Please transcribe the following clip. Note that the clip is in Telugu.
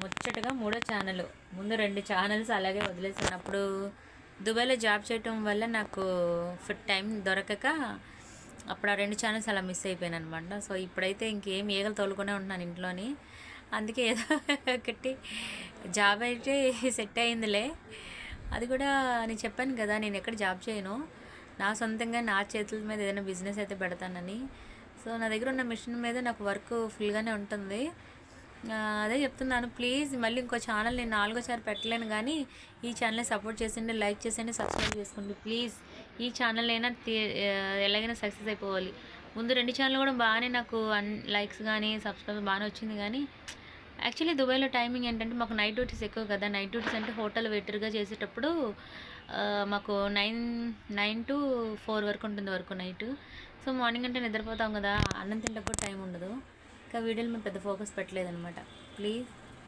ముచ్చటగా మూడో ఛానల్. ముందు రెండు ఛానల్స్ అలాగే వదిలేసాను అప్పుడు దుబాయ్లో జాబ్ చేయటం వల్ల నాకు ఫుడ్ టైం దొరకక అప్పుడు ఆ రెండు ఛానల్స్ అలా మిస్ అయిపోయాను అనమాట సో ఇప్పుడైతే ఇంకేం ఈగలు తోలుకునే ఉంటున్నాను ఇంట్లోని. అందుకే ఏదో ఒకటి జాబ్ అయితే సెట్ అయిందిలే. అది కూడా నేను చెప్పాను కదా నేను ఎక్కడ జాబ్ చేయను. నా సొంతంగా నా చేతుల మీద ఏదైనా బిజినెస్ అయితే పెడతానని. సో నా దగ్గర ఉన్న మిషన్ మీద నాకు వర్క్ ఫుల్గానే ఉంటుంది. అదే చెప్తున్నాను. ప్లీజ్ మళ్ళీ ఇంకో ఛానల్ నేను నాలుగోసారి పెట్టలేను కానీ ఈ ఛానల్ని సపోర్ట్ చేసండి లైక్ చేసండి సబ్స్క్రైబ్ చేసుకోండి. ప్లీజ్ ఈ ఛానల్ అయినా ఎలాగైనా సక్సెస్ అయిపోవాలి. ముందు రెండు ఛానల్ కూడా బాగానే నాకు అన్ లైక్స్ కానీ సబ్స్క్రైబ్ బాగానే వచ్చింది కానీ యాక్చువల్లీ దుబాయ్లో టైమింగ్ ఏంటంటే మాకు నైట్ డ్యూటీస్ ఎక్కువ కదా నైట్ డ్యూటీస్ అంటే హోటల్ వెయిటర్గా చేసేటప్పుడు మాకు నైన్ నైన్ టు ఫోర్ వరకు ఉంటుంది వరకు నైట్. సో మార్నింగ్ అంటే నిద్రపోతాం కదా అన్నం తింటే కూడా టైం ఉండదు. ఇంకా వీడియోలు మేము పెద్ద ఫోకస్ పెట్టలేదన్నమాట. ప్లీజ్.